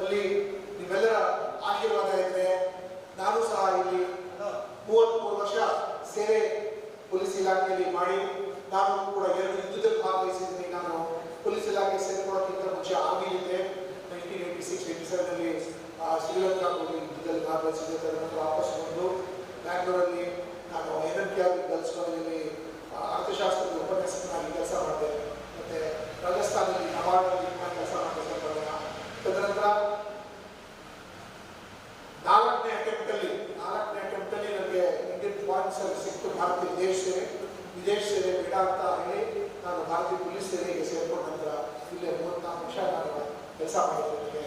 ಅಲ್ಲಿ ನಿಮ್ಮೆಲ್ಲರ ಆಶೀರ್ವಾದ ಇದ್ರೆ ನಾನು ಸಹ ಇಲ್ಲಿ ಮೂವತ್ಮೂರು ವರ್ಷ ಸೇವೆ ಪೊಲೀಸ್ ಇಲಾಖೆಯಲ್ಲಿ ಮಾಡಿ ನಾನು ಕೂಡ ಎರಡು ಯುದ್ಧದಲ್ಲಿ ಭಾಗವಹಿಸಿದ್ದೀನಿ. ನಾನು ಪೊಲೀಸ್ ಇಲಾಖೆ ಸೇರ್ಕೊಳ್ಳೋಕ್ಕಿಂತ ಮುಂಚೆ ಆರ್ಮಿಲಿದ್ದೆ ನೈನ್ಟೀನ್ ಏಯ್ಟಿ ಸಿಕ್ಸ್, ಏಯ್ಟಿ ಸೆವೆನಲ್ಲಿ ಶ್ರೀಲಂಕಾ ಯುದ್ಧದಲ್ಲಿ ಭಾಗವಹಿಸಿದ್ದೆ. ತದನಂತರ ವಾಪಸ್ ಬಂದು ಬ್ಯಾಂಗ್ಳೂರಲ್ಲಿ ನಾನು N M K R girls ಕಾಲೇಜಲ್ಲಿ ಅರ್ಥಶಾಸ್ತ್ರದ ಉಪನ್ಯಾಸಕನಾಗಿ ಕೆಲಸ ಮಾಡಿದೆ. ಮತ್ತು ರಾಜಸ್ಥಾನದಲ್ಲಿ ನವಾಡಲ್ಲಿ ನಾನು ಕೆಲಸ ಮಾಡಿದೆ ಸ್ವಲ್ಪ ದಿನ. ತದನಂತರ ನಾಲ್ಕನೇ ಅಟೆಂಪ್ಟಲ್ಲಿ ನಾಲ್ಕನೇ ಅಟೆಂಪ್ಟಲ್ಲಿ ನನಗೆ ಇಂಡಿಯನ್ ಪಾಯಿಂಟ್ಸ್ ಅಲ್ಲಿ ಸಿಕ್ತು, ಭಾರತೀಯ ದೇಶ ಸೇವೆ, ವಿದೇಶ ಸೇವೆ ಬೇಡ ಅಂತ ಹೇಳಿ ನಾನು ಭಾರತೀಯ ಪೊಲೀಸ್ ಸೇವೆಗೆ ಸೇರ್ಕೊಂಡ ನಂತರ ಇಲ್ಲೇ ಮೂವತ್ನಾಲ್ಕು ವರ್ಷ ನಾನು ಕೆಲಸ ಮಾಡಿದ್ದೇನೆ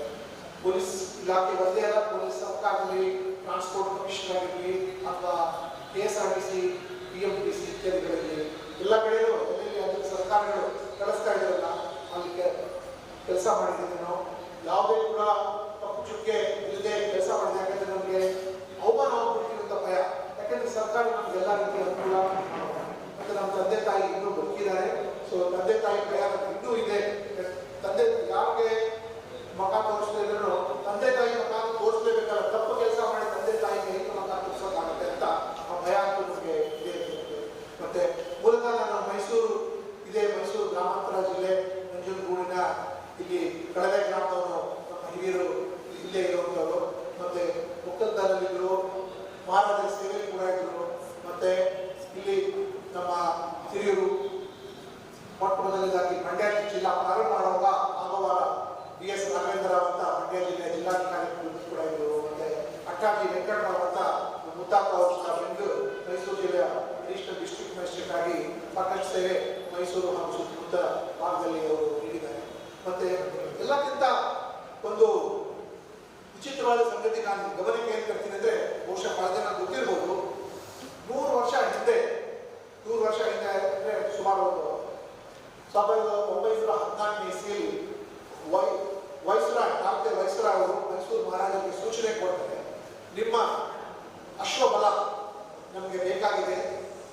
ಪೊಲೀಸ್ ಇಲಾಖೆ ಒಂದೇ ಅಲ್ಲ, ಪೊಲೀಸ್ ಸರ್ಕಾರದಲ್ಲಿ ಟ್ರಾನ್ಸ್ಪೋರ್ಟ್ ಕಮಿಷನ್ ಆಗಿರಲಿ ಅಥವಾ K S R T C P M T C ಇತ್ಯಾದಿಗಳಲ್ಲಿ ಎಲ್ಲ ಕಡೆಯೂ ಎಲ್ಲೆಲ್ಲಿ ಅದರ ಸರ್ಕಾರಗಳು ಕಳಿಸ್ತಾ ಇದ್ದಾರಲ್ಲ ಅಲ್ಲಿ ಕೆಲಸ ಮಾಡಿದ್ದೀವಿ ನಾವು ಯಾವುದೇ ಕೂಡ ಚುಕ್ಕೆ ಇಲ್ಲದೆ ಕೆಲಸ ಮಾಡಿದೆ. ಯಾಕಂದ್ರೆ ನಮಗೆ ಅವಮಾನ ಅಂತ ಭಯ. ಯಾಕಂದ್ರೆ ಸರ್ಕಾರ ನಮ್ಗೆ ಎಲ್ಲ ರೀತಿಯ ಅನುಕೂಲ ಮತ್ತೆ ನಮ್ಮ ತಂದೆ ತಾಯಿ ಇನ್ನೂ ಬದುಕಿದ್ದಾರೆ. ಸೊ ತಂದೆ ತಾಯಿ ಭಯ ಇನ್ನೂ ಇದೆ. Các vị.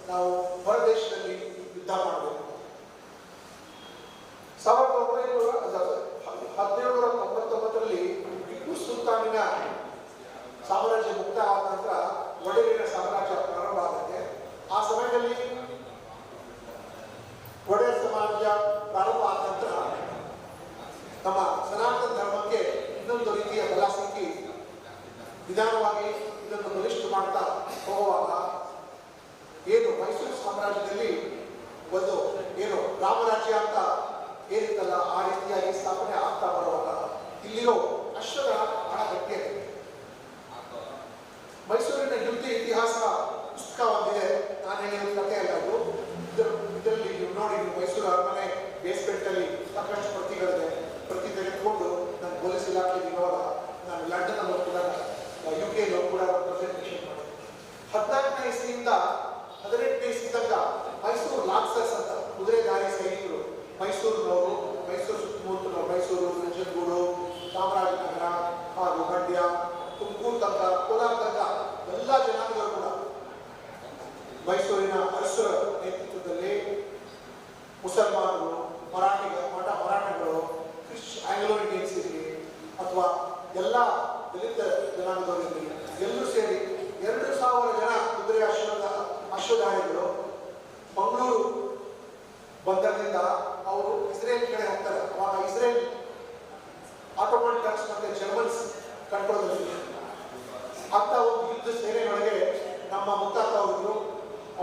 ನಾವು ಹೊರದೇಶದಲ್ಲಿ ಯುದ್ಧ ಮಾಡಬೇಕು. ಸಾವಿರದ ಒಂಬೈನೂರ ಹದಿನೇಳುನೂರ ತೊಂಬತ್ತೊಂಬತ್ತರಲ್ಲಿ ಟಿಪ್ಪು ಸುಲ್ತಾನಿನ ಸಾಮ್ರಾಜ್ಯ ಮುಕ್ತ ಆದ ನಂತರ ಒಡೆಯರಿನ ಸಾಮ್ರಾಜ್ಯ ಪ್ರಾರಂಭ ಆಗುತ್ತೆ. ಆ ಸಮಯದಲ್ಲಿ ಒಡೆಯರ್ ಸಮಾಜ ಪ್ರಾರಂಭ ಆದ ನಂತರ ನಮ್ಮ ಸನಾತನ ಧರ್ಮಕ್ಕೆ ಇನ್ನೊಂದು ರೀತಿಯ ಬಲ ಸಿಕ್ಕಿ ನಿಧಾನವಾಗಿ ಇದನ್ನು ಬಲಿಷ್ಠ ಮಾಡ್ತಾ ಹೋಗುವಾಗ ಏನು ಮೈಸೂರು ಸಾಮ್ರಾಜ್ಯದಲ್ಲಿ ಒಂದು ಏನು ರಾಮರಾಜ್ಯ ಅಂತ ಏನಿತ್ತಲ್ಲ, ಆ ರೀತಿಯಾಗಿ ಸ್ಥಾಪನೆ ಆಗ್ತಾ ಬರುವಾಗ ಇಲ್ಲಿರೋ ಅಶ್ವದ ಬಹಳ ಗಟ್ಟಿಯಾಗಿದೆ ಮೈಸೂರಿನ ಯುದ್ಧ ಇತಿಹಾಸ ಪುಸ್ತಕ ಒಂದಿದೆ. ನಾನು ಕಥೆ ಅಲ್ಲ ಇದರಲ್ಲಿ ನೀವು ನೋಡಿ ಮೈಸೂರು ಅರಮನೆ ಬೇಸ್ಮೆಂಟ್ ಅಲ್ಲಿ ಸಾಕಷ್ಟು ಪ್ರತಿಗಳಿದೆ. ಪ್ರತಿ ತೆಗೆದುಕೊಂಡು ನನ್ನ ಪೊಲೀಸ್ ಇಲಾಖೆ ಇರುವಾಗ ನಾನು ಲಂಡನ್ ಅಲ್ಲೂ ಕೂಡ ಯು ಕೆ ಕೂಡ ಪ್ರೆಸೆಂಟೇಷನ್ ಮಾಡಿದೆ. ಹದಿನಾಲ್ಕನೇ ಇಸ್ವಿಯಿಂದ ಹದಿನೆಂಟನೇ ತನಕ ಮೈಸೂರು ಲಾಕ್ಸರ್ಸ್ ಅಂತ ಕುದುರೆದಾರಿ ಸೈನಿಕರು. ಮೈಸೂರಿನವರು ಮೈಸೂರು ಸುತ್ತಮುತ್ತಲ ಮೈಸೂರು ನಂಜನಗೂಡು ಚಾಮರಾಜನಗರ ಹಾಗೂ ಮಂಡ್ಯ ತುಮಕೂರು ತನಕ ಕೋಲಾರ ತನಕ ಎಲ್ಲ ಜನಾಂಗಗಳು ಕೂಡ ಮೈಸೂರಿನ ಅರಸರ ನೇತೃತ್ವದಲ್ಲಿ ಮುಸಲ್ಮಾನರು, ಮರಾಠಿಗ ಮಠ ಮರಾಠಗಳು, ಕ್ರಿಶ್, ಆಂಗ್ಲೋ ಇಂಡಿಯನ್ಸ್ ಇರಲಿ ಅಥವಾ ಎಲ್ಲ ದಲಿತ ಜನಾಂಗದವರು ಇರಲಿ ಎಲ್ಲರೂ ಸೇರಿ ಎರಡು ಸಾವಿರ ಜನ ಕುದುರೆ ಅಶ್ವದ ಅಶ್ವಧಾರಿಗಳು ಮಂಗಳೂರು ಬಂದರದಿಂದ ಅವರು ಇಸ್ರೇಲ್ ಕಡೆ ಹೋಗ್ತಾರೆ. ಅವಾಗ ಇಸ್ರೇಲ್ ಆಟೋಮನ್ ಟರ್ಕ್ಸ್ ಮತ್ತೆ ಜರ್ಮನ್ಸ್ ಕಂಟ್ರೋಲ್ ಅಂತ ಒಂದು ಯುದ್ಧ ಸೇನೆಯೊಳಗೆ ನಮ್ಮ ಮುತ್ತಾತ ಅವರು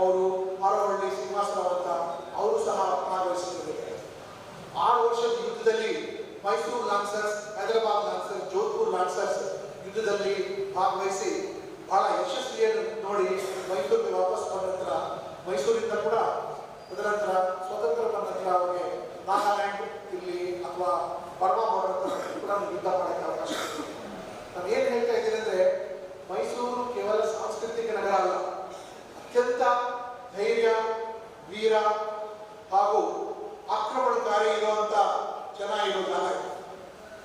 ಅವರು ಮಾರವಳ್ಳಿ ಶ್ರೀನಿವಾಸರಾವ್ ಅಂತ ಅವರು ಸಹ ಭಾಗವಹಿಸಿದ್ದಾರೆ. ಆರು ವರ್ಷದ ಯುದ್ಧದಲ್ಲಿ ಮೈಸೂರು ಲಾನ್ಸರ್ಸ್ ಹೈದರಾಬಾದ್ ಲಾನ್ಸರ್ಸ್ ಜೋಧ್ಪುರ್ ಲಾನ್ಸರ್ಸ್ ಯುದ್ಧದಲ್ಲಿ ಭಾಗವಹಿಸಿ ಬಹಳ ಯಶಸ್ವಿಯನ್ನು ನೋಡಿ ಮೈಸೂರಿಗೆ ವಾಪಸ್ ಬಂದ ನಂತರ, ಮೈಸೂರಿಂದ ಕೂಡ ತದನಂತರ ಸ್ವತಂತ್ರ ಬಂದ ನಂತರ ಅವರಿಗೆ ನಾಗಾಲ್ಯಾಂಡ್ ಇಲ್ಲಿ ಅಥವಾ ಬರ್ಮಾ ಬಾರ್ಡರ್ ಕೂಡ ಯುದ್ಧ ಮಾಡೋಕ್ಕೆ ಅವಕಾಶ ನಾನು ಏನು ಹೇಳ್ತಾ ಇದ್ದೀನಿ ಅಂದ್ರೆ, ಮೈಸೂರು ಕೇವಲ ಸಾಂಸ್ಕೃತಿಕ ನಗರ ಅಲ್ಲ, ಅತ್ಯಂತ ಧೈರ್ಯ, ವೀರ ಹಾಗೂ ಆಕ್ರಮಣಕಾರಿ ಇರುವಂತ ಜನ ಇರೋ ಜಾಗ ಇದು.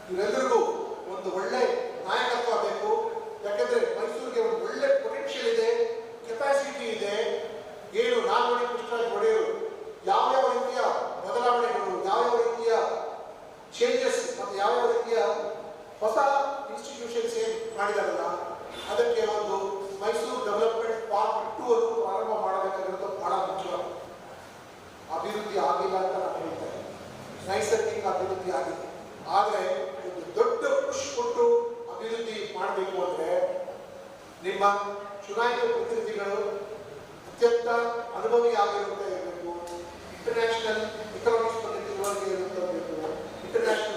ಇವರೆಲ್ಲರಿಗೂ ಒಂದು ಒಳ್ಳೆ ನಾಯಕತ್ವ ಬೇಕು ಯಾಕಂದ್ರೆ ಮೈಸೂರಿಗೆ ಒಂದು ಒಳ್ಳೆ ಪೊಟೆನ್ಷಿಯಲ್ ಇದೆ ಕೆಪಾಸಿಟಿ ಇದೆ ಏನು ನಾಲ್ವಡಿ ಕೃಷ್ಣರಾಜ ಒಡೆಯರು ಯಾವ್ಯಾವ ರೀತಿಯ ಬದಲಾವಣೆಗಳು ಯಾವ್ಯಾವ ರೀತಿಯ ಚೇಂಜಸ್ ಮತ್ತು ಯಾವ್ಯಾವ ರೀತಿಯ ಹೊಸ ಮಾಡಿದಾರಲ್ಲ ಅದಕ್ಕೆ ಒಂದು ಮೈಸೂರು ಡೆವಲಪ್ಮೆಂಟ್ ಪಾರ್ಕ್ ಟೂ ಅನ್ನು ಪ್ರಾರಂಭ ಮಾಡಬೇಕಾಗಿರೋದು ಬಹಳ ಮುಖ್ಯವಾಗಿದೆ ಅಭಿವೃದ್ಧಿ ಆಗಿಲ್ಲ ಅಂತ ನಾನು ಹೇಳ್ತೇನೆ ನೈಸರ್ಗಿಕ ಅಭಿವೃದ್ಧಿ ಆಗಿದೆ ಆದರೆ ಒಂದು ದೊಡ್ಡ ಪುಷ್ ಕೊಟ್ಟು ಅಭಿವೃದ್ಧಿ ಮಾಡಬೇಕು ಅಂದರೆ ನಿಮ್ಮ ಚುನಾಯಿತ ಪ್ರತಿನಿಧಿಗಳು ಅತ್ಯಂತ ಆಗಿರುವಂತ ಇರಬೇಕು ಇಂಟರ್ನ್ಯಾಷನಲ್ ಬಗ್ಗೆ ತಿಳುವಳಿಕೆ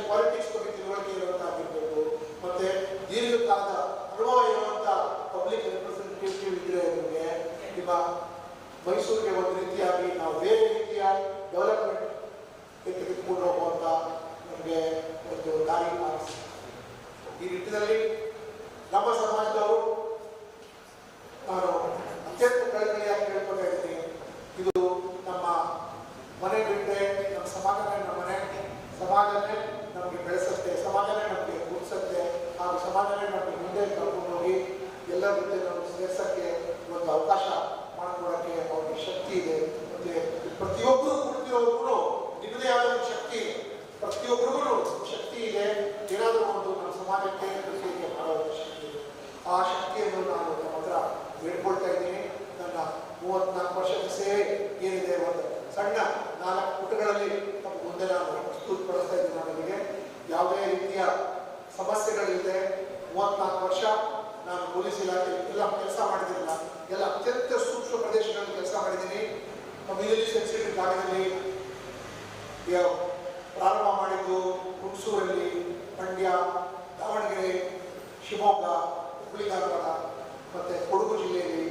ಪಾಲಿಟಿಕ್ಸ್ ಬಗ್ಗೆ ತಿಳುವಳಿಕೆ ಇರುವಂತಾಗಿರ್ಬೇಕು ಮತ್ತೆ ದೀರ್ಘಕಾಲದ ಅನುಭವ ಇರುವಂತ ಪಬ್ಲಿಕ್ ರೆಪ್ರೆಸೆಂಟೇಟಿವ್ ಇದ್ರೆ ನಿಮಗೆ ನಿಮ್ಮ ಮೈಸೂರಿಗೆ ಒಂದು ರೀತಿಯಾಗಿ ನಾವು ಬೇರೆ ರೀತಿಯ ಡೆವಲಪ್ಮೆಂಟ್ ತೆಗೆದುಕೊಂಡು ಹೋಗುವಂಥ ನಮಗೆ ಒಂದು ದಾರಿ ಕಾಣಿಸ್ತು ಈ ನಿಟ್ಟಿನಲ್ಲಿ ನಮ್ಮ ಸಮಾಜದವರು ನಾನು ಅತ್ಯಂತ ಕಳಕಳಿಯಾಗಿ ಕೇಳ್ಕೊತಾ ಇದ್ದೀನಿ ಇದು ನಮ್ಮ ಮನೆ ಬಿಟ್ಟರೆ ನಮ್ಮ ಸಮಾಜನೇ ನಮ್ಮ ಮನೆ ಸಮಾಜನೇ ನಮಗೆ ಬೆಳೆಸುತ್ತೆ ಸಮಾಜನೇ ನಮಗೆ ಗುರುಸುತ್ತೆ ಹಾಗೂ ಸಮಾಜನೇ ನಮಗೆ ಮುಂದೆ ಕರ್ಕೊಂಡು ಹೋಗಿ ಎಲ್ಲರ ಜೊತೆ ನಾವು ಸೇರ್ಸಕ್ಕೆ ಒಂದು ಅವಕಾಶ ಮಾಡಿಕೊಡೋಕ್ಕೆ ಅವ್ರಿಗೆ ಶಕ್ತಿ ಇದೆ ಮತ್ತೆ ಪ್ರತಿಯೊಬ್ಬರು ಕುಳಿತಿರೋರ್ಗು ನಿಮ್ಮದೇ ಆದ ಒಂದು ಶಕ್ತಿ ಇದೆ ಪ್ರತಿಯೊಬ್ಬರಿಗೂ ಶಕ್ತಿ ಇದೆ ಏನಾದರೂ ಒಂದು ನಮ್ಮ ಸಮಾಜಕ್ಕೆ ಅಭಿವೃದ್ಧಿಗೆ ಮಾಡುವಂಥ ಶಕ್ತಿ ಇದೆ ಆ ಶಕ್ತಿಯನ್ನು ನಾನು ನಮ್ಮ ಹತ್ರ ಬೇಡ್ಕೊಳ್ತಾ ಇದ್ದೀನಿ ನನ್ನ ಮೂವತ್ನಾಲ್ಕು ವರ್ಷದ ಸೇವೆ ಏನಿದೆ ಒಂದು ಸಣ್ಣ ನಾಲ್ಕು ಪುಟಗಳಲ್ಲಿ ತಮ್ಮ ಮುಂದೆ ನಾನು ಪ್ರಸ್ತುತಪಡಿಸ್ತಾ ಇದ್ದೀನಿ ನನಗೆ ಯಾವುದೇ ರೀತಿಯ ಸಮಸ್ಯೆಗಳಿಲ್ಲದೆ ಮೂವತ್ನಾಲ್ಕು ವರ್ಷ ನಾನು ಪೊಲೀಸ್ ಇಲಾಖೆ ಎಲ್ಲ ಕೆಲಸ ಮಾಡಿದಿಲ್ಲ ಎಲ್ಲ ಅತ್ಯಂತ ಸೂಕ್ಷ್ಮ ಪ್ರದೇಶಗಳಲ್ಲಿ ಕೆಲಸ ಮಾಡಿದ್ದೀನಿ ಜಾಗದಲ್ಲಿ ಪ್ರಾರಂಭ ಮಾಡಿದ್ದು ಹುಣಸೂರಲ್ಲಿ ಮಂಡ್ಯ ದಾವಣಗೆರೆ, ಶಿವಮೊಗ್ಗ ಹುಬ್ಬಳ್ಳಿ ಧಾರವಾಡ ಮತ್ತು ಕೊಡಗು ಜಿಲ್ಲೆಯಲ್ಲಿ,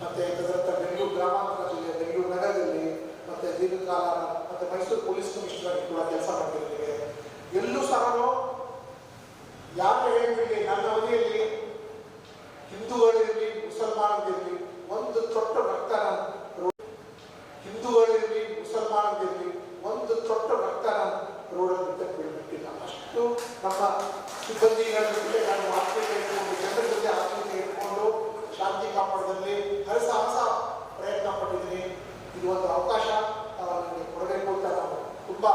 ಮತ್ತು ತದನಂತರ ಬೆಂಗಳೂರು ಗ್ರಾಮಾಂತರ ಜಿಲ್ಲೆ, ಬೆಂಗಳೂರು ನಗರದಲ್ಲಿ, ಮತ್ತು ದೀರ್ಘಕಾಲ ಮತ್ತು ಮೈಸೂರು ಪೊಲೀಸ್ ಕಮಿಷನರ್ ಕೂಡ ಕೆಲಸ ಮಾಡಿದ್ದೇವೆ ಎಲ್ಲೂ ಸಹ ಯಾರು ಹೇಳಿಬಿಡಿ ನನ್ನ ಅವಧಿಯಲ್ಲಿ ಹಿಂದೂಗಳಿರಲಿ, ಮುಸಲ್ಮಾನರಿರಲಿ, ಒಂದು ತೊಟ್ಟ ರಕ್ತ ಹಿಂದೂಗಳಿರಲಿ ಮುಸಲ್ಮಾನರಿರಲಿ ಒಂದು ತೊಟ್ಟ ರಕ್ತ ನಾನು ರೋಡಲ್ಲಿ ಬಿಟ್ಟಿಲ್ಲ. ಅಷ್ಟು ನಮ್ಮ ಸಿಬ್ಬಂದಿಗಳ ಜೊತೆ ನಾನು ಆತ್ಮೀಯತೆ ಇಟ್ಕೊಂಡು ಜನರ ಜೊತೆ ಆತ್ಮೀಯತೆ ಇಟ್ಕೊಂಡು ಶಾಂತಿ ಕಾಪಾಡೋದ್ರಲ್ಲಿ ಹರಸಾಹಸ ಪ್ರಯತ್ನ ಪಟ್ಟಿದ್ದೀನಿ ಇದು ಒಂದು ಅವಕಾಶ ಆ, ನನಗೆ ಕೊಡಬೇಕು ಅಂತ ನಾನು ತುಂಬ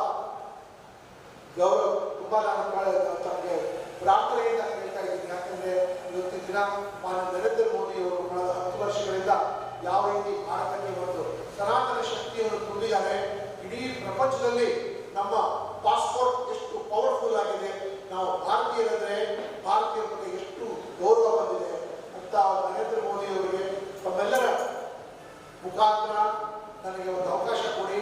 ಗೌರವ ತುಂಬ ನಾನು ಕಾಳ- ತಮಗೆ ಪ್ರಾರ್ಥನೆಯಿಂದ ಹೇಳ್ತಾ ಇದ್ದೀನಿ ಯಾಕಂದ್ರೆ ಇವತ್ತಿನ ದಿನ ಮಾನ್ಯ ನರೇಂದ್ರ ಮೋದಿ ಅವರು ಕಳೆದ ಹತ್ತು ವರ್ಷಗಳಿಂದ ಯಾವ ರೀತಿ ಭಾರತಕ್ಕೆ ಒಂದು ಸನಾತನ ಶಕ್ತಿಯನ್ನು ತುಂಬಿದ್ದಾರೆ ಇಡೀ ಪ್ರಪಂಚದಲ್ಲಿ ನಮ್ಮ ಪಾಸ್ಪೋರ್ಟ್ ಎಷ್ಟು ಪವರ್ಫುಲ್ ಆಗಿದೆ ನಾವು ಭಾರತೀಯರಂದ್ರೆ ಭಾರತೀಯರ ಬಗ್ಗೆ ಎಷ್ಟು ಗೌರವ ಬಂದಿದೆ ಅಂತ ನರೇಂದ್ರ ಮೋದಿ ಅವರಿಗೆ ತಮ್ಮೆಲ್ಲರ ಮುಖಾಂತರ ನನಗೆ ಒಂದು ಅವಕಾಶ ಕೊಡಿ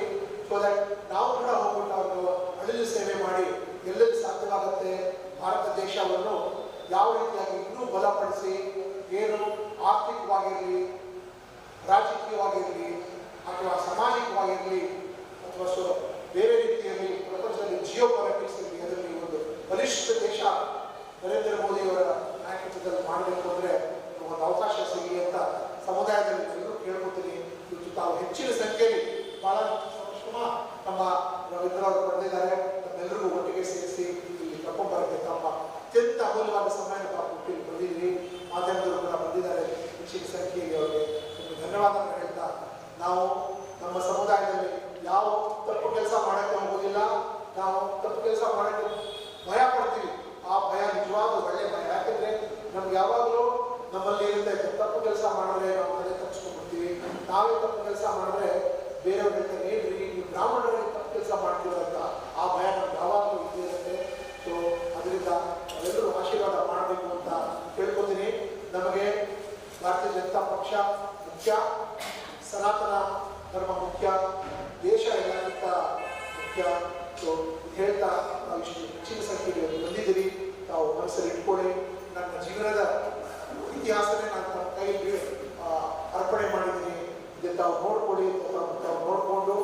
ಸೊ ದಟ್ ನಾವು ಕೂಡ ಹೋಗ್ಬಿಟ್ಟು ಅವರು ಅಳಿಲು ಸೇವೆ ಮಾಡಿ ಎಲ್ಲೆಲ್ಲಿ ಸಾಧ್ಯವಾಗುತ್ತೆ ಭಾರತ ದೇಶವನ್ನು ಯಾವ ರೀತಿಯಾಗಿ ಇನ್ನೂ ಬಲಪಡಿಸಿ ಏನು ಆರ್ಥಿಕವಾಗಿರಲಿ ರಾಜಕೀಯವಾಗಿರಲಿ ಅಥವಾ ಸಾಮಾಜಿಕವಾಗಿರಲಿ ಅಥವಾ ಸೊ ಬೇರೆ ರೀತಿಯಲ್ಲಿ ಪ್ರಪಂಚದಲ್ಲಿ ಜಿಯೋ ಪಾಲಿಟಿಕ್ಸ್ ಇರಲಿ ಅದರಲ್ಲಿ ಒಂದು ಬಲಿಷ್ಠ ದೇಶ ನರೇಂದ್ರ ಮೋದಿಯವರ ನಾಯಕತ್ವದಲ್ಲಿ ಮಾಡಬೇಕು ಅಂದರೆ ಒಂದು ಅವಕಾಶ ಸಿಗಲಿ ಅಂತ ಸಮುದಾಯದಲ್ಲಿ ಎಲ್ಲರೂ ಕೇಳ್ಕೊತೀನಿ. ಇವತ್ತು ತಾವು ಹೆಚ್ಚಿನ ಸಂಖ್ಯೆಯಲ್ಲಿ ಬಹಳ ಶ್ರಮ, ನಮ್ಮ ರವೀಂದ್ರ ಅವರು ಬಂದಿದ್ದಾರೆ ತಮ್ಮೆಲ್ಲರಿಗೂ ಒಟ್ಟಿಗೆ ಸೇರಿಸಿ ಇಲ್ಲಿ ಕರ್ಕೊಂಡ್ಬರಕ್ಕೆ ತಮ್ಮ ಅತ್ಯಂತ ಅಮೂಲ್ಯವಾದ ಸಮಯನ ತಾವು ಬಂದಿದ್ದೀನಿ ಬಂದಿದ್ದೀರಿ. ಮಾಧ್ಯಮದವರು ಕೂಡ ಬಂದಿದ್ದಾರೆ. ಹೆಚ್ಚಿನ ಸಂಖ್ಯೆಯಲ್ಲಿ ಅವರಿಗೆ ಧನ್ಯವಾದಗಳು ಧನ್ಯವಾದಗಳನ್ನು ಹೇಳ್ತಾ ನಾವು ನಮ್ಮ ಸಮುದಾಯದಲ್ಲಿ ಯಾವ ತಪ್ಪು ಕೆಲಸ ಮಾಡಕ್ಕೆ ಹೋಗೋದಿಲ್ಲ ನಾವು ತಪ್ಪು ಕೆಲಸ ಮಾಡಕ್ಕೆ ಭಯ ಪಡ್ತೀವಿ ಆ ಭಯ ನಿಜವಾದ ಒಳ್ಳೆ ಭಯ ಯಾಕಂದ್ರೆ ನಮ್ಗೆ ಯಾವಾಗಲೂ ನಮ್ಮಲ್ಲಿ ಇರುತ್ತೆ ತಪ್ಪು ಕೆಲಸ ಮಾಡಿದ್ರೆ ನಾವು ತಲೆ ತಪ್ಪಿಸ್ಕೊಂಡ್ಬಿಡ್ತೀವಿ ನಾವೇ ತಪ್ಪು ಕೆಲಸ ಮಾಡಿದ್ರೆ ಬೇರೆಯವ್ರ ಹೇಳ್ತಾರೆ ಏನ್ರಿ ನೀವು ಬ್ರಾಹ್ಮಣರಿಗೆ ತಪ್ಪು ಕೆಲಸ ಮಾಡ್ತೀರಂತ ಆ ಭಯ ನಮ್ಗೆ ಯಾವಾಗಲೂ ಇದ್ದೇ ಇರುತ್ತೆ ಸೊ ಅದರಿಂದ ನಾವೆಲ್ಲರೂ ಆಶೀರ್ವಾದ ಮಾಡಬೇಕು ಅಂತ ಕೇಳ್ಕೊತೀನಿ ನಮಗೆ ಭಾರತೀಯ ಜನತಾ ಪಕ್ಷ ಮುಖ್ಯ, ಸನಾತನ ಧರ್ಮ ಮುಖ್ಯ, ದೇಶ ಎಲ್ಲಕ್ಕಿಂತ ಮುಖ್ಯ ಸೊ ಹೇಳ್ತಾ ನಾವು ಇಷ್ಟು ಹೆಚ್ಚಿನ ಸಂಖ್ಯೆಯಲ್ಲಿ ಬಂದಿದ್ದೀರಿ. ತಾವು ಮನಸ್ಸಲ್ಲಿ ಇಟ್ಕೊಳ್ಳಿ. ನನ್ನ ಜೀವನದ ಇತಿಹಾಸನೇ ನಾನು ತಮ್ಮ ಕೈಗೆ ಅರ್ಪಣೆ ಮಾಡಿದ್ದೀನಿ. ಇದೆ ತಾವು ನೋಡ್ಕೊಳ್ಳಿ, ತಾವು ನೋಡಿಕೊಂಡು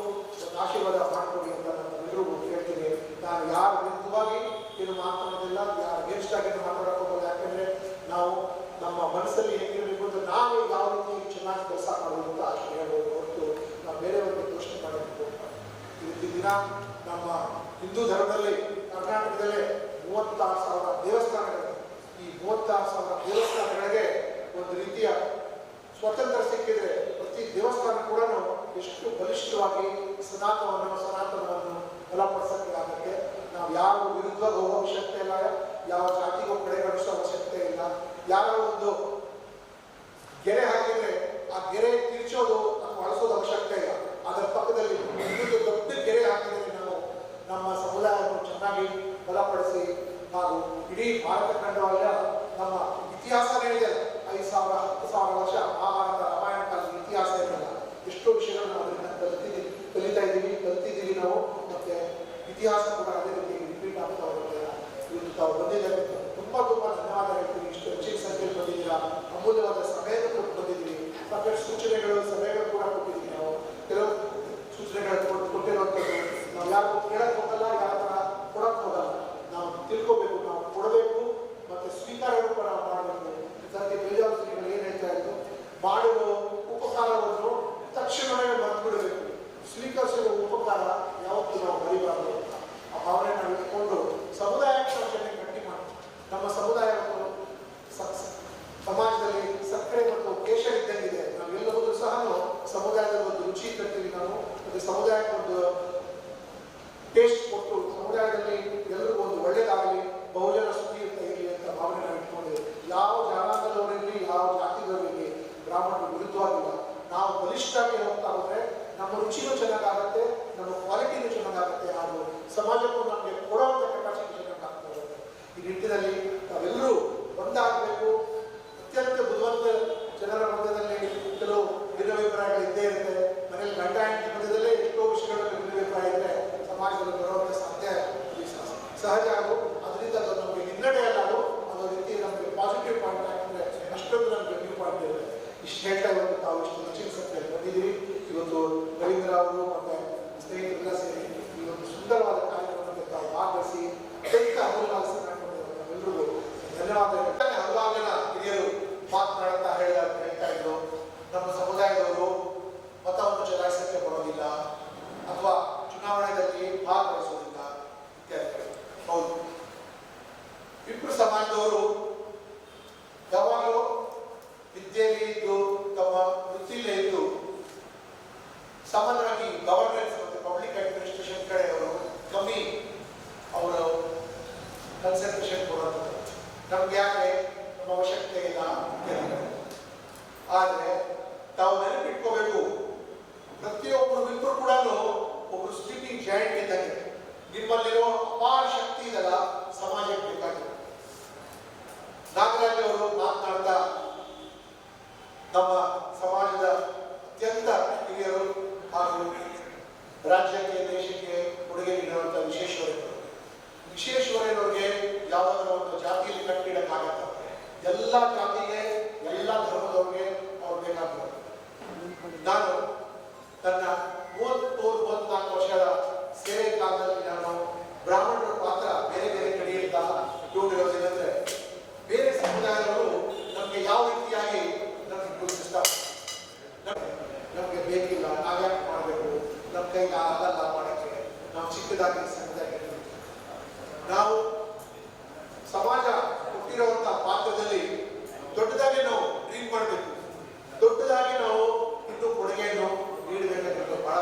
ಆಶೀರ್ವಾದ ಮಾಡಿಕೊಡಿ ಅಂತ ನಾನು ಎಲ್ರಿಗೂ ಹೇಳ್ತೀನಿ ನಾನು ಯಾರ ವಿರುದ್ಧವಾಗಿ ಏನು ಮಾತನಾಡೋದಿಲ್ಲ, ಯಾರು ಮಾತಾಡೋಕೆ ಹೋಗೋದು ಯಾಕಂದ್ರೆ ನಾವು ನಮ್ಮ ಮನಸ್ಸಲ್ಲಿ ಹೇಗಿರಬೇಕು ಅಂತ ನಾವು ಯಾವ ರೀತಿ ಚೆನ್ನಾಗಿ ಕೆಲಸ ಮಾಡೋದು ಅಂತ ಅಷ್ಟೇ ಹೇಳ್ಬೋದು ಹೊರತು ನಾವು ಬೇರೆಯವ್ರಿಗೆ ದೋಷಣೆ ಮಾಡಬೇಕು. ಇವತ್ತಿನ ದಿನ ನಮ್ಮ ಹಿಂದೂ ಧರ್ಮದಲ್ಲಿ, ಕರ್ನಾಟಕದಲ್ಲೇ ಮೂವತ್ತಾರು ಸಾವಿರ ದೇವಸ್ಥಾನಗಳಿವೆ ಈ ಮೂವತ್ತಾರು ಸಾವಿರ ದೇವಸ್ಥಾನಗಳಿಗೆ ಒಂದು ರೀತಿಯ ಸ್ವತಂತ್ರ ಸಿಕ್ಕಿದ್ರೆ ಪ್ರತಿ ದೇವಸ್ಥಾನ ಕೂಡ ಎಷ್ಟು ಬಲಿಷ್ಠವಾಗಿ ಸನಾತನವನ್ನು ಸನಾತನವನ್ನು ಬಲಪಡಿಸಕ್ಕೆ ಆಗುತ್ತೆ ನಾವು ಯಾವ ವಿರುದ್ಧ ಹೋಗೋ ಶಕ್ತಿ ಇಲ್ಲ, ಯಾವ ಜಾತಿಗೂ ಕಡೆಗಣಿಸೋ ಅವಶ್ಯಕತೆ ಯಾರೋ ಒಂದು ಗೆರೆ ಹಾಕಿದ್ರೆ ಆ ಗೆರೆ ತಿರ್ಚೋದು ಅಥವಾ ಅಳಿಸೋದು ಅವಶ್ಯಕತೆ ಇಲ್ಲ. ಅದರ ಪಕ್ಕದಲ್ಲಿ ಇನ್ನೊಂದು ದೊಡ್ಡ ಗೆರೆ ಹಾಕಿದರೆ ನಾವು ನಮ್ಮ ಸಮುದಾಯವನ್ನು ಚೆನ್ನಾಗಿ ಬಲಪಡಿಸಿ ಹಾಗೂ ಇಡೀ ಭಾರತ ಖಂಡವಲ್ಲ ನಮ್ಮ ಇತಿಹಾಸ ಇದೆ ಐದು ಸಾವಿರ, ಹತ್ತು ಸಾವಿರ ವರ್ಷ ಮಹಾಭಾರತ ರಾಮಾಯಣ ಕಾಲದ ಇತಿಹಾಸ ಇರಲ್ಲ. ಎಷ್ಟೋ ವಿಷಯಗಳನ್ನು ಅದರಿಂದ ಕಲಿತಿದ್ದೀವಿ ಕಲಿತಾ ಇದ್ದೀವಿ ಕಲಿತಿದ್ದೀವಿ ನಾವು. ಮತ್ತೆ ಇತಿಹಾಸ ಕೂಡ ಅದೇ ರೀತಿ ರಿಪೀಟ್ ಆಗ್ತಾ ಹೋಗುತ್ತೆ ಇವತ್ತು ತಾವು ಬಂದಿದ್ದಾರೆ. ತುಂಬಾ ತುಂಬಾ ಧನ್ಯವಾದ ಹೇಳ್ತೀನಿ. ಇಷ್ಟು ಹೆಚ್ಚಿನ ಸಂಖ್ಯೆಯಲ್ಲಿ ಬಂದಿದ್ದೀರಾ? ಅಮೂಲ್ಯವಾದ ಸಮಯದ ಕೊಟ್ಟು ಬಂದಿದ್ದೀವಿ ಸಾಕಷ್ಟು ಸೂಚನೆಗಳು ಸಲಹೆಗಳು ಕೂಡ ಕೊಟ್ಟಿದ್ದೀವಿ ನಾವು. ಕೆಲವು ಸೂಚನೆಗಳು ಕೊಟ್ಟು ಕೊಟ್ಟಿರುವಂಥದ್ದು ನಾವು ಯಾರು ಕೇಳಕ್ ಹೋಗಲ್ಲ ಯಾವ ಥರ ಕೊಡಕ್ ಹೋಗಲ್ಲ. ನಾವು ತಿಳ್ಕೋಬೇಕು, ನಾವು ಕೊಡಬೇಕು ಮತ್ತೆ ಸ್ವೀಕಾರಗಳು ಕೂಡ ಮಾಡಬೇಕು. ಸದ್ಯ ಬೇಜವಾಬ್ದಾರಿಗಳು ಏನು ಹೇಳ್ತಾ ಇತ್ತು ಮಾಡಿರೋ ಉಪಕಾರವನ್ನು ತಕ್ಷಣವೇ ಮರೆತುಬಿಡಬೇಕು. ಸ್ವೀಕರಿಸಿದ ಉಪಕಾರ ಯಾವತ್ತೂ ನಾವು ಮರಿಬಾರದು ಆ ಭಾವನೆ ನಾವು ಇಟ್ಕೊಂಡು ಸಮುದಾಯ ನಮ್ಮ ಸಮುದಾಯವನ್ನು ಸಮಾಜದಲ್ಲಿ ಸಕ್ಕರೆ ಮತ್ತು ಕೇಶ ಇದ್ದಂಗಿದೆ. ನಾವು ಎಲ್ಲ ಸಹ ಸಮುದಾಯದ ಒಂದು ರುಚಿ ತರ್ತೀವಿ ನಾವು ಮತ್ತು ಸಮುದಾಯಕ್ಕೆ ಒಂದು ಟೇಸ್ಟ್ ಕೊಟ್ಟು ಸಮುದಾಯದಲ್ಲಿ ಎಲ್ಲರಿಗೂ ಒಂದು ಒಳ್ಳೇದಾಗಲಿ, ಬಹುಜನ ಸುಖಿಯುತ ಇರಲಿ ಅಂತ ಭಾವನೆ ನಾವು ಇಟ್ಕೊಂಡಿದ್ದೇವೆ ಯಾವ ಜನಾಂಗದವರಿರಲಿ, ಯಾವ ಜಾತಿದವರಿರಲಿ ಬ್ರಾಹ್ಮಣರು ವಿರುದ್ಧವಾಗಿಲ್ಲ. ನಾವು ಬಲಿಷ್ಠಾಗಿ ಹೋಗ್ತಾ ಹೋದ್ರೆ ನಮ್ಮ ರುಚಿನೂ ಚೆನ್ನಾಗಾಗುತ್ತೆ, ನಮ್ಮ ಕ್ವಾಲಿಟಿನೂ ಚೆನ್ನಾಗಾಗುತ್ತೆ. ಹಾಗೂ ಸಮಾಜಕ್ಕೂ ನಮಗೆ ಕೊಡುವಂಥ ಕೆಪಾಸಿಟಿ ಚೆನ್ನಾಗಾಗ್ತಾ ಹೋಗುತ್ತೆ ಈ ನಿಟ್ಟಿನಲ್ಲಿ ನಾವೆಲ್ಲರೂ ಒಂದಾಗಬೇಕು ಅತ್ಯಂತ ಬುದ್ಧಿವಂತ ಜನರ ಮಧ್ಯದಲ್ಲಿ ಕೆಲವು ಭಿನ್ನಾಭಿಪ್ರಾಯಗಳು ಇದ್ದೇ ಇರುತ್ತೆ ಮನೇಲಿ ಗಂಡ ಹೆಂಡತಿ ಮಧ್ಯದಲ್ಲೇ ಎಷ್ಟೋ ವಿಷಯಗಳಲ್ಲಿ ಭಿನ್ನಾಭಿಪ್ರಾಯ ಇದ್ರೆ ಸಮಾಜದಲ್ಲಿ ಬರುವಂಥ ಸಾಧ್ಯ ಇದು ಸಹ- ಸಹಜ ಅದು ಅದರಿಂದ ಅದು ನಮಗೆ ಹಿನ್ನಡೆ ಅಲ್ಲ ಅದು ಅದೊಂದು ರೀತಿ ನಮಗೆ ಪಾಸಿಟಿವ್ ಪಾಯಿಂಟ್ ಯಾಕಂದ್ರೆ ಅಷ್ಟೊಂದು ನಮಗೆ ನ್ಯೂ ಪಾಯಿಂಟ್ ಇರುತ್ತೆ ಇಷ್ಟು ಹೇಳ್ತಾ ಇವತ್ತು ತಾವು ಇಷ್ಟು ಹೆಚ್ಚಿನ ಸಂಖ್ಯೆಯಲ್ಲಿ ಬಂದಿದ್ದೀರಿ ಇವತ್ತು ರವೀಂದ್ರ ಅವರು ಮತ್ತೆ ಸ್ನೇಹಿತರೆಲ್ಲ ಸೇರಿ ಈ ಒಂದು ಸುಂದರವಾದ ಕಾರ್ಯಕ್ರಮಕ್ಕೆ ತಾವು ಭಾಗವಹಿಸಿ ಅತ್ಯಂತ ಅಮೂಲ್ಯವಾದ ಸಮಯ ಕೊಟ್ಟಿದ್ದಾರೆ ನಾವೆಲ್ಲರಿಗೂ ಧನ್ಯವಾದ ಹೇಳ್ತೇನೆ. ಹಲವಾರು ಜನ ಹಿರಿಯರು ಮಾತನಾಡ್ತಾ ಹೇಳ ಹೇಳ್ತಾ ಇದ್ರು ನಮ್ಮ ಸಮುದಾಯದವರು ಮತವನ್ನು ಚಲಾಯಿಸಲಿಕ್ಕೆ ಬರೋದಿಲ್ಲ ಅಥವಾ ಚುನಾವಣೆಯಲ್ಲಿ ಭಾಗವಹಿಸೋದಿಲ್ಲ ಇತ್ಯಾದಿಗಳು ಹೌದು ಇಬ್ಬರು ಸಮಾಜದವರು ಯಾವಾಗಲೂ ವಿದ್ಯೆಯಲ್ಲಿ ಇದ್ದು ತಮ್ಮ ವೃತ್ತಿಲೇ ಇದ್ದು ಸಾಮಾನ್ಯವಾಗಿ ಗವರ್ನೆನ್ಸ್ ಮತ್ತು ಪಬ್ಲಿಕ್ ಅಡ್ಮಿನಿಸ್ಟ್ರೇಷನ್ ಕಡೆ ಅವರು ಕಮ್ಮಿ ಅವರು ಕನ್ಸಂಟ್ರೇಷನ್ ಕೊಡುವಂಥದ್ದು ನಮ್ಗೆ ಯಾಕೆ ನಮ್ಮ ಅವಶ್ಯಕತೆ ಇಲ್ಲ ಅಂತ ಆದರೆ ತಾವು ನೆನಪಿಟ್ಕೋಬೇಕು ಪ್ರತಿಯೊಬ್ಬರು ಇಬ್ಬರು ಕೂಡ ಒಬ್ಬರು ಸ್ಲೀಪಿಂಗ್ ಜಾಯಿಂಟ್ ಇದ್ದಂಗೆ. ನಿಮ್ಮಲ್ಲಿರೋ ಅಪಾರ ಶಕ್ತಿ ಇದೆಲ್ಲ ಸಮಾಜಕ್ಕೆ ಬೇಕಾಗಿದೆ. ನಾಗರಾಜ್ ಅವರು ಮಾತನಾಡ್ತಾ ನಮ್ಮ ಸಮಾಜದ ಅತ್ಯಂತ ಹಿರಿಯರು ಹಾಗೂ ರಾಜ್ಯಕ್ಕೆ, ದೇಶಕ್ಕೆ ಕೊಡುಗೆ ನೀಡುವಂಥ ವಿಶೇಷವರೇನವರು ವಿಶೇಷವರೇನವ್ರಿಗೆ ಯಾವುದಾದ್ರೂ ಒಂದು ಜಾತಿಯಲ್ಲಿ ಕಟ್ಟಿಡಕ್ಕಾಗತ್ತ? ಎಲ್ಲ ಜಾತಿಗೆ, ಎಲ್ಲ ಧರ್ಮದವ್ರಿಗೆ ಅವ್ರು ಬೇಕಾಗ್ತದೆ ನಾನು ನನ್ನ ಮೂವತ್ಮೂರು ಮೂವತ್ನಾಲ್ಕು ವರ್ಷದ ಸೇವೆ ಕಾಲದಲ್ಲಿ ನಾನು ಬ್ರಾಹ್ಮಣರ ಪಾತ್ರ ಬೇರೆ ಬೇರೆ ಕಡೆಯಿಂದ ನೋಡಿರೋದೇನೆಂದ್ರೆ ಬೇರೆ ಸಮುದಾಯದವರು ನಮಗೆ ಯಾವ ರೀತಿಯಾಗಿ ನಮಗೆ ಗುರುತಿಸ್ತಾರೆ ನಮ್ಗೆ- ನಮ್ಗೆ ಬೇಕಿಲ್ಲ ನಾವ್ಯಾಕೆ ಮಾಡಬೇಕು ನಮ್ಮ ಕೈಗೆ ಆಗಲ್ಲ ಮಾಡೋಕ್ಕೆ ನಾವು ಚಿಕ್ಕದಾಗಿ ಸಣ್ಣದಾಗಿ ಇರ್ತೀವಿ. ನಾವು ಸಮಾಜ ಕೊಟ್ಟಿರುವಂತಹ ಪಾತ್ರದಲ್ಲಿ ದೊಡ್ಡದಾಗಿ ನಾವು ಡ್ರೀಮ್ ಮಾಡಬೇಕು ದೊಡ್ಡದಾಗಿ ನಾವು ಇನ್ನು ಕೊಡುಗೆಯನ್ನು ನೀಡಬೇಕಾಗಿರೋದು ಬಹಳ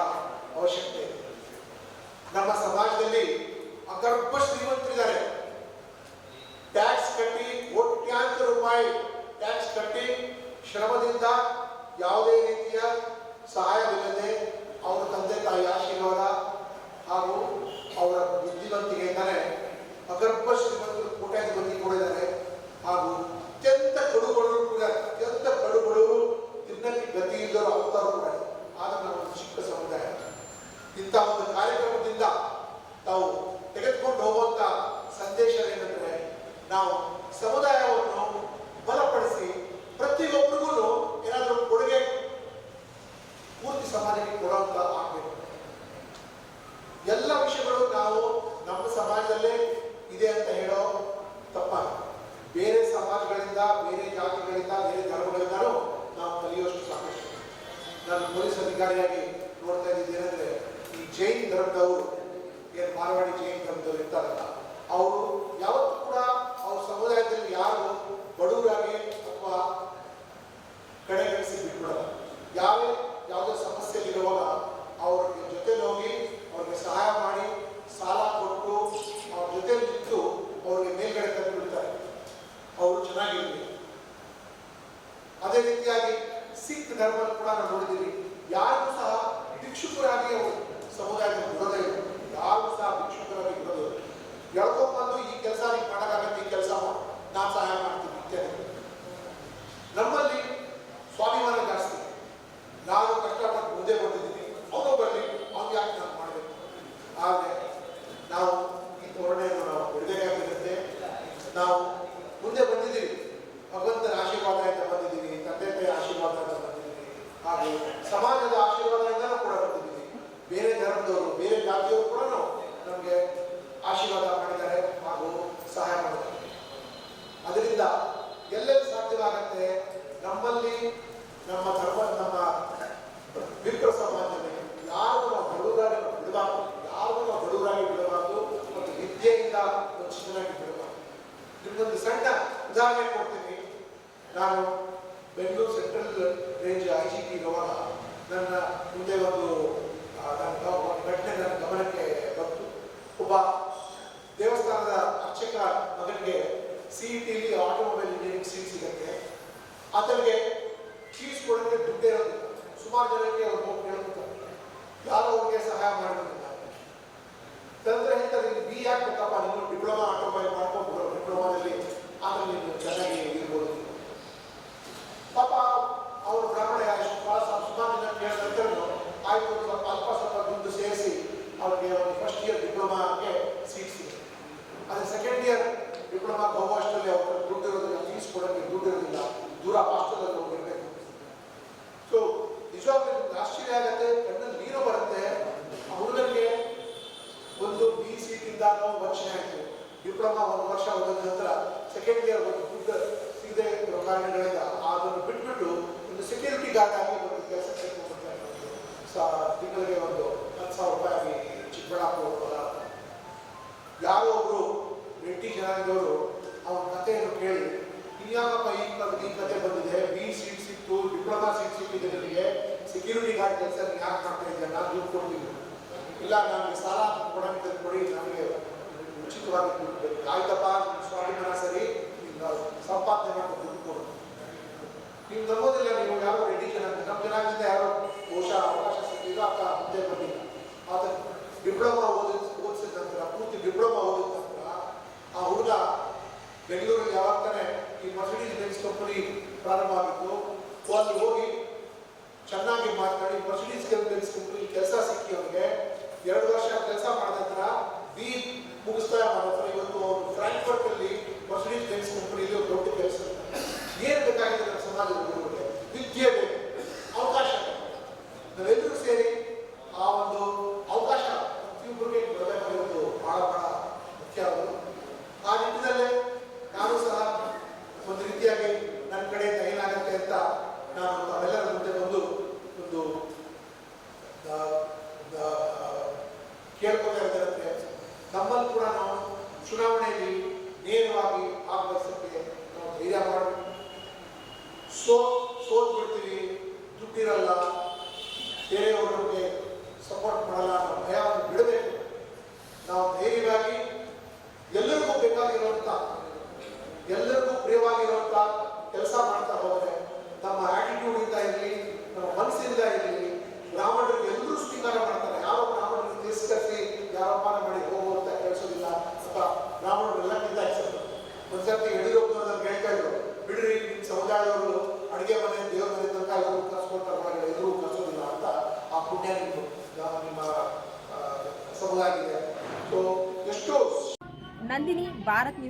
ಅವಶ್ಯಕತೆ ಇದೆ ನಮ್ಮ ಸಮಾಜದಲ್ಲಿ ಅಗರ್ಭ ಶ್ರೀಮಂತರಿದ್ದಾರೆ ಟ್ಯಾಕ್ಸ್ ಕಟ್ಟಿ ಕೋಟ್ಯಾಂತರ ರೂಪಾಯಿ ಟ್ಯಾಕ್ಸ್ ಕಟ್ಟಿ ಶ್ರಮದಿಂದ ಯಾವುದೇ ರೀತಿಯ ಸಹಾಯವಿಲ್ಲದೆ ಅವರ ತಂದೆ ತಾಯಿ ಆಶೀರ್ವಾದ ಹಾಗೂ ಅವರ ಬುದ್ಧಿವಂತಿಕೆಯಿಂದಲೇ ಅಗರ್ಭ ಶ್ರೀಮಂತರು ಕೋಟ್ಯಾಧಿಪತಿ ಇದ್ದಾರೆ ಹಾಗೂ ಅತ್ಯಂತ ಕಡುಬಡವರು ಕೂಡ, ಅತ್ಯಂತ ಕಡುಬಡವರು ತಿನ್ನಲಿ ಗತಿ ಇಲ್ಲದವರು ಅವತಾರ ಕೂಡ ಆದರೆ ನಾವು ಚಿಕ್ಕ ಸಮುದಾಯ. ಇಂಥ ಒಂದು ಕಾರ್ಯಕ್ರಮದಿಂದ ತಾವು ತೆಗೆದುಕೊಂಡು ಹೋಗುವಂತ ಸಂದೇಶ ಏನಂದ್ರೆ ನಾವು ಸಮುದಾಯವನ್ನು ಬಲಪಡಿಸಿ ಪ್ರತಿಯೊಬ್ಬರಿಗೂ ಏನಾದರೂ ಪೂರ್ತಿ ಸಮಾಜಕ್ಕೆ ಕೊಡುವಂತ ಆಗಬೇಕು. ಎಲ್ಲ ವಿಷಯಗಳು ನಾವು ನಮ್ಮ ಸಮಾಜದಲ್ಲೇ ಇದೆ ಅಂತ ಹೇಳೋ ತಪ್ಪ ಬೇರೆ ಸಮಾಜಗಳಿಂದ, ಬೇರೆ ಜಾತಿಗಳಿಂದ, ಬೇರೆ ಧರ್ಮಗಳಿಂದಲೂ ನಾವು ಕಲಿಯುವಷ್ಟು ಸಾಕಷ್ಟು. ನಾನು ಪೊಲೀಸ್ ಅಧಿಕಾರಿಯಾಗಿ ನೋಡ್ತಾ ಇದ್ದಿದ್ದು ಏನಂದ್ರೆ ಈ ಜೈನ್ ಧರ್ಮದವರು ಏನು ಮಾರವಾಡಿ ಜೈನ್ ಧರ್ಮದವರು ಇರ್ತಾರಲ್ಲ ಅವರು ಯಾವತ್ತೂ ಕೂಡ ಅವ್ರ ಸಮುದಾಯದಲ್ಲಿ ಯಾರು ಬಡವರಾಗಿ ಅಥವಾ ಕಡೆಗಣಿಸಿ ಬಿಟ್ಬಿಡಲ್ಲ ಯಾರೇ ಯಾವುದೇ ಸಮಸ್ಯೆ ಇರುವಾಗ ಅವ್ರ ಜೊತೆಲಿ ಹೋಗಿ ಅವ್ರಿಗೆ ಸಹಾಯ ಮಾಡಿ ಸಾಲ ಕೊಟ್ಟು ಅವ್ರ ಜೊತೆಲಿ ನಿಂತು ಅವ್ರಿಗೆ ಮೇಲ್ಗಡೆ ತಂದು ಬಿಡ್ತಾರೆ ಅವರು ಚೆನ್ನಾಗಿರಲಿ ಧರ್ಮ ಕೂಡ ನಾವು ನೋಡಿದ್ದೀವಿ. ಯಾರಿಗೂ ಸಹ ಭಿಕ್ಷುಕರಾಗಿ ಅವರು ಸಮುದಾಯದ ಬರೋದೇ ಇಲ್ಲ ಯಾರಿಗೂ ಸಹ ಭಿಕ್ಷುಕರಾಗಿ ಇಲ್ಲ. ಎಳ್ಕೊಂಡ್ಬಂದು ಈ ಕೆಲಸ ನೀವು ಮಾಡೋಕ್ಕಾಗತ್ತೆ, ಈ ಕೆಲಸ ನಾನು ಸಹಾಯ ಮಾಡ್ತೀನಿ ಇತ್ಯಾದಿ. ನಮ್ಮಲ್ಲಿ ಸ್ವಾಭಿಮಾನ ಜಾಸ್ತಿ. ನಾನು ಕಷ್ಟಪಟ್ಟು ಮುಂದೆ ಬಂದಿದ್ದೀನಿ ಅವನು ಬರಲಿ ಅವ್ನು ಯಾಕೆ ನಾನು ಮಾಡಬೇಕು ಆದರೆ ನಾವು ಈ ಧೋರಣೆಯನ್ನು ನಾವು ಬಿಡಬೇಕಾಗಿರುತ್ತೆ ನಾವು ಮುಂದೆ ಬಂದಿದ್ದೀವಿ ಭಗವಂತನ ಆಶೀರ್ವಾದದಿಂದ ಬಂದಿದ್ದೀವಿ ತಂದೆ ತಾಯಿ ಆಶೀರ್ವಾದದಿಂದ ಬಂದಿದ್ದೀವಿ ಹಾಗೂ ಸಮಾಜದ ಆಶೀರ್ವಾದದಿಂದಲೂ ಕೂಡ ಬಂದಿದ್ದೀವಿ ಬೇರೆ ಧರ್ಮದವರು ಬೇರೆ ಜಾತಿಯವರು ಕೂಡ ನಮಗೆ ಆಶೀರ್ವಾದ ಮಾಡಿದ್ದಾರೆ ಹಾಗೂ ಸಹಾಯ ಮಾಡಿದ್ದಾರೆ. ಅದರಿಂದ ಎಲ್ಲೆಲ್ಲಿ ಸಾಧ್ಯವಾಗುತ್ತೆ ನಮ್ಮಲ್ಲಿ ನಮ್ಮ ಧರ್ಮ, ನಮ್ಮ ವಿಪ್ರ ಸಮಾಜದಲ್ಲಿ ಯಾರು ನಾವು ಬಡವರಾಗಿ ನಾವು ಬಿಡಬಾರ್ದು, ಯಾರು ನಾವು ಬಡವರಾಗಿ ಬಿಡಬಾರ್ದು ಮತ್ತು ವಿದ್ಯೆಯಿಂದ ವಂಚಿತನಾಗಿ ಬಿಡಬಾರ್ದು. ನಿಮ್ಗೊಂದು ಸಣ್ಣ ಉದಾಹರಣೆ ಕೊಡ್ತೀನಿ. ನಾನು Bengaluru central range I G P ನನ್ನ ಮುಂದೆ ಒಂದು ನನ್ನ ಘಟನೆ ನನ್ನ ಗಮನಕ್ಕೆ ಬಂತು. ಒಬ್ಬ ದೇವಸ್ಥಾನದ ಅರ್ಚಕ ಮಗನಿಗೆ ಸಿ ಇ ಟಿಲಿ ಆಟೋಮೊಬೈಲ್ ಇಂಜಿನಿಯರಿಂಗ್ ಸೀಟ್ ಸಿಗುತ್ತೆ. ಆತನಿಗೆ ಫೀಸ್ ಕೊಡೋಕ್ಕೆ ದುಡ್ಡೇ ಇರೋದು ಸುಮಾರು ಜನಕ್ಕೆ ಅವ್ರು ಹೋಗಿ ಕೇಳ್ಕೊತಾರೆ. ಯಾರು ಅವ್ರಿಗೆ ಸಹಾಯ ಮಾಡೋದಿಲ್ಲ ತಂದ್ರೆ ಹೇಳ್ತಾರೆ ಬಿ ಯಾಕೆ ಬೇಕಪ್ಪ ನೀನು ಡಿಪ್ಲೊಮಾ ಆಟೋಮೊಬೈಲ್ ಮಾಡ್ಕೊಂಡು ಡಿಪ್ಲೊಮಾದಲ್ಲಿ ಆಮೇಲೆ ನೀನು ಚೆನ್ನಾಗಿ ಇರ್ಬೋದು ಪಾಪ ಅವರು ಬ್ರಾಹ್ಮಣ ಎಷ್ಟು ಭಾಳ ಸುಮಾರು ಜನ ಕೇಳಿದಂತೂ ಆಯ್ತು ಒಂದು ಸ್ವಲ್ಪ ಅಲ್ಪ ಸ್ವಲ್ಪ ದುಡ್ಡು ಸೇರಿಸಿ ಅವ್ರಿಗೆ ಒಂದು ಫಸ್ಟ್ ಇಯರ್ ಡಿಪ್ಲೊಮಾಗೆ ಸೀಟ್ ಸಿಗುತ್ತೆ ಅದೇ ಸೆಕೆಂಡ್ ಇಯರ್ ಡಿಪ್ಲೊಮಾ ಹೋಗುವಷ್ಟರಲ್ಲಿ ಅವ್ರ ಹತ್ರ ದುಡ್ಡು ಇರೋದಿಲ್ಲ ಫೀಸ್ ಕೊಡೋಕ್ಕೆ ದುಡ್ಡು ಇರೋದಿಲ್ಲ ದೂರ ಹಾಸ್ಟೆಲಲ್ಲಿ ಹೋಗಿರ್ಬೇಕು ಸೊ ನಿಜವಾಗ್ಲೂ ಆಶ್ಚರ್ಯ ಆಗುತ್ತೆ ಕಣ್ಣಲ್ಲಿ ನೀರು ಬರುತ್ತೆ ಆ ಹುಡುಗನಿಗೆ ಒಂದು ಬಿ ಸೀಟಿಂದ ನಾವು ವರ್ಷ ಆಯಿತು ಡಿಪ್ಲೊಮಾ ಒಂದು ವರ್ಷ ಹೋದ ನಂತರ ಸೆಕೆಂಡ್ ಇಯರ್ ಒಂದು ದುಡ್ಡು ಸಿಗದೆ ಇರೋ ಕಾರಣಗಳಿಂದ ಅದನ್ನು ಬಿಟ್ಬಿಟ್ಟು ಒಂದು ಸೆಕ್ಯೂರಿಟಿ ಗಾರ್ಡ್ ಆಗಿ ಒಂದು ಕೆಲಸಕ್ಕೆ ಹೋಗ್ತಾರೆ ಸಾ ತಿಂಗಳಿಗೆ ಒಂದು ಹತ್ತು ಸಾವಿರ ರೂಪಾಯಿ ಆಗಿ ಚಿಕ್ಕಬಳ್ಳಾಪುರ ಕೋಲಾರ ಯಾರೋ ಒಬ್ರು ರೆಡ್ಡಿ ಜನಾಂಗದವರು ಅವನ ಕಥೆಯನ್ನು ಕೇಳಿ, ಇನ್ಯಾವಪ್ಪ ಈ ಕ- ಈ ಕತೆ ಬಂದಿದೆ? ಬಿ ಸೀಟ್ ಸಿಕ್ತು ಡಿಪ್ಲೊಮಾ ಸೀಟ್ ಸಿಕ್ಕಿದೆ ನನಗೆ ಸೆಕ್ಯೂರಿಟಿ ಗಾರ್ಡ್ ಕೆಲಸ ಯಾಕೆ ಮಾಡ್ತಾ ಇದ್ದೆ ನಾನು ದುಡ್ಡು ಕೊಡ್ತೀನಿ. ಇಲ್ಲ ನನಗೆ ಸಾಲ ಕೊಡೋಕ್ಕೆ ಕೊಡಿ ನನಗೆ ಉಚಿತವಾಗಿ ದುಡ್ಡು ಬೇಕು. ಆಯ್ತಪ್ಪ ಸ್ವಾಭಿಮಾನ ಸರಿ ಸಂಪಾದನೆ ಮಾಡಿ ದುಡ್ಡು ಕೊಡು. ನೀವು ನಂಬೋದಿಲ್ಲ ನೀವು ಯಾರೋ ರೆಡ್ಡಿ ಜನ ನಮ್ಮ ಜನಾಂಗದಿಂದ ಯಾರೋ ಬಹುಶಃ ಅವಕಾಶ ಸಿಕ್ಕಿದ್ರು ಆತ ಮುಂದೆ ಬಂದಿಲ್ಲ. ಆತ ಡಿಪ್ಲೊಮಾ ಓದಿದ ಓದಿಸಿದ ನಂತರ ಪೂರ್ತಿ ಡಿಪ್ಲೊಮಾ ಓದಿದ ನಂತರ ಆ ಹುಡುಗ ಬೆಂಗಳೂರಲ್ಲಿ ಯಾವಾಗ ತಾನೇ ಈ ಮರ್ಸಿಡೀಸ್ ಬೆನ್ಸ್ ಕಂಪನಿ ಪ್ರಾರಂಭ ಆಗಿತ್ತು, ಅಲ್ಲಿ ಹೋಗಿ ಚೆನ್ನಾಗಿ ಮಾತನಾಡಿ ಮರ್ಸಿಡೀಸ್ ಬೆನ್ಸ್ ಕಂಪನಿ ಕೆಲಸ ಸಿಕ್ಕಿ ಅವನಿಗೆ. ಎರಡು ವರ್ಷ ಕೆಲಸ ಮಾಡಿದ ನಂತರ ಬಿ ಮುಗಿಸ್ತಾ ಮಾಡಿದ ಇವತ್ತು ಫ್ರಾಂಕ್ಫರ್ಟ್ ಅಲ್ಲಿ ಮರ್ಸಿಡೀಸ್ ಬೆನ್ಸ್ ಕಂಪನಿಯಲ್ಲಿ ದೊಡ್ಡ ಕೆಲಸ. ಏನು ಬೇಕಾಗಿದೆ ನಮ್ಮ ಸಮಾಜದ ಹುಡುಗರಿಗೆ ವಿದ್ಯೆ ಬೇಕು ಅವಕಾಶ ಬೇಕು. ನಾವೆಲ್ಲರೂ ಸೇರಿ ಆ ಒಂದು ಅವಕಾಶ ಪ್ರತಿಯೊಬ್ಬರಿಗೆ ಕೊಡಬೇಕಾಗಿರೋದು ಬಹಳ ಬಹಳ ಮುಖ್ಯ ಅದು ಆ ನಿಟ್ಟಿನಲ್ಲೇ ನಾನು ಸಹ ಒಂದು ರೀತಿಯಾಗಿ ನನ್ನ ಕಡೆಯಿಂದ ಏನಾಗುತ್ತೆ ಅಂತ ನಾನು ತಾವೆಲ್ಲರ ಮುಂದೆ ಬಂದು ಒಂದು ಆ, ಆ, ಕೇಳ್ಕೊತಾ ಇದ್ದಾರೆ ನಮ್ಮಲ್ಲಿ ಕೂಡ ನಾವು ಚುನಾವಣೆಯಲ್ಲಿ ನೇರವಾಗಿ ಭಾಗವಹಿಸೋಕ್ಕೆ ನಾವು ಧೈರ್ಯ ಮಾಡಬೇಕು ಸೋ ಸೋತ್ ಬಿಡ್ತೀವಿ ದುಡ್ಡಿರಲ್ಲ ಬೇರೆಯವ್ರಿಗೆ ಸಪೋರ್ಟ್ ಮಾಡಲ್ಲ ಅನ್ನೋ ಭಯವನ್ನು ಬಿಡಬೇಕು ನಾವು ಧೈರ್ಯವಾಗಿ ಎಲ್ಲರಿಗೂ ಬೇಕಾಗಿರುವಂಥ ಎಲ್ಲರಿಗೂ ಪ್ರಿಯವಾಗಿರುವಂಥ ಕೆಲಸ ಮಾಡ್ತಾ ಹೋದರೆ ನಮ್ಮ ಆಟಿಟ್ಯೂಡ್ ಇಂದ ಇರಲಿ ನಮ್ಮ ಮನಸ್ಸಿಂದ ಇರಲಿ ಬ್ರಾಹ್ಮಣರಿಗೆ ಎಲ್ಲರೂ ಸ್ವೀಕಾರ ಮಾಡ್ತಾರೆ ಯಾವ ಬ್ರಾಹ್ಮಣರಿಗೆ ತಿರಸ್ಕರಿಸಿ ಯಾರಪ್ಪನ ಮಾಡಿ ಹೋಗುವಂತ ಕೆಲಸೋದಿಲ್ಲ ಅಥವಾ ಬ್ರಾಹ್ಮಣರು ಎಲ್ಲಕ್ಕಿಂತ ಹೆಸರು ಒಂದ್ಸರ್ತಿ ಯಡಿಯೂರಪ್ಪನವ್ರು ನನ್ಗೆ ಹೇಳ್ತಾ ಇದ್ರು ಬಿಡ್ರಿ ನಿಮ್ಮ ಸಮುದಾಯದವರು ಅಡುಗೆ ಮನೆ ದೇವ್ರ ಮನೆ ತನಕ ಎಲ್ಲರೂ ಕರ್ಸ್ಕೊಳ್ತಾರೆ ಒಳಗಡೆ ಎಲ್ಲರೂ ಕರ್ಸೋದಿಲ್ಲ ಅಂತ ಆ ಪುಣ್ಯ ನಿಮ್ದು ಯಾವ ನಿಮ್ಮ ಆ,